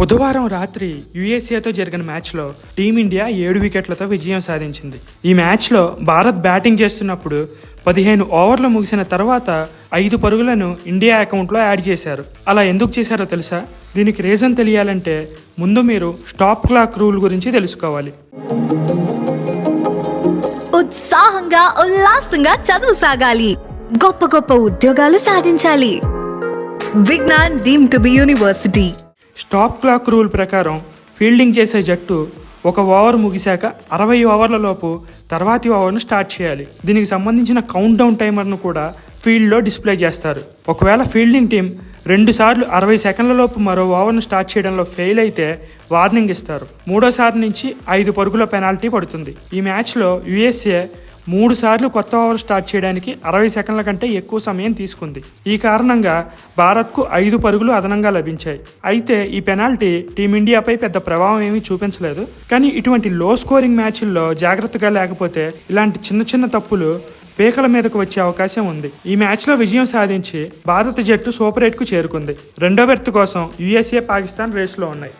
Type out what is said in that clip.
బుధవారం రాత్రి యుఎస్ఏతో జరిగిన మ్యాచ్లో టీమిండియా ఏడు వికెట్లతో విజయం సాధించింది. ఈ మ్యాచ్లో భారత్ బ్యాటింగ్ చేస్తున్నప్పుడు పదిహేను ఓవర్లు ముగిసిన తర్వాత ఐదు పరుగులను ఇండియా అకౌంట్లో యాడ్ చేశారు. అలా ఎందుకు చేశారో తెలుసా? దీనికి రీజన్ తెలియాలంటే ముందు మీరు స్టాప్ క్లాక్ రూల్ గురించి తెలుసుకోవాలి. ఉత్సాహంగా ఉల్లాసంగా చదువు సాగాలి. గొప్ప గొప్ప ఉద్యోగాలు సాధించాలి. Vignan deemed to be university. Stop clock rule ప్రకారం ఫీల్డింగ్ చేసే జట్టు ఒక ఓవర్ ముగిశాక అరవై ఓవర్లలోపు తర్వాతి ఓవర్ను స్టార్ట్ చేయాలి. దీనికి సంబంధించిన కౌంట్ డౌన్ టైమర్ను కూడా ఫీల్డ్లో డిస్ప్లే చేస్తారు. ఒకవేళ ఫీల్డింగ్ టీం రెండు సార్లు అరవై సెకండ్లలోపు మరో ఓవర్ను స్టార్ట్ చేయడంలో ఫెయిల్ అయితే వార్నింగ్ ఇస్తారు. మూడోసారి నుంచి ఐదు పరుగుల పెనాల్టీ పడుతుంది. ఈ మ్యాచ్లో యుఎస్ఏ మూడు సార్లు కొత్త ఓవర్ స్టార్ట్ చేయడానికి అరవై సెకండ్ల కంటే ఎక్కువ సమయం తీసుకుంది. ఈ కారణంగా భారత్కు ఐదు పరుగులు అదనంగా లభించాయి. అయితే ఈ పెనాల్టీ టీమిండియాపై పెద్ద ప్రభావం ఏమీ చూపించలేదు. కానీ ఇటువంటి లో స్కోరింగ్ మ్యాచ్ల్లో జాగ్రత్తగా లేకపోతే ఇలాంటి చిన్న చిన్న తప్పులు పీకల మీదకు వచ్చే అవకాశం ఉంది. ఈ మ్యాచ్లో విజయం సాధించి భారత జట్టు సూపర్ ఎయిట్కు చేరుకుంది. రెండో బెర్త్ కోసం యుఎస్ఏ పాకిస్తాన్ రేసులో ఉన్నాయి.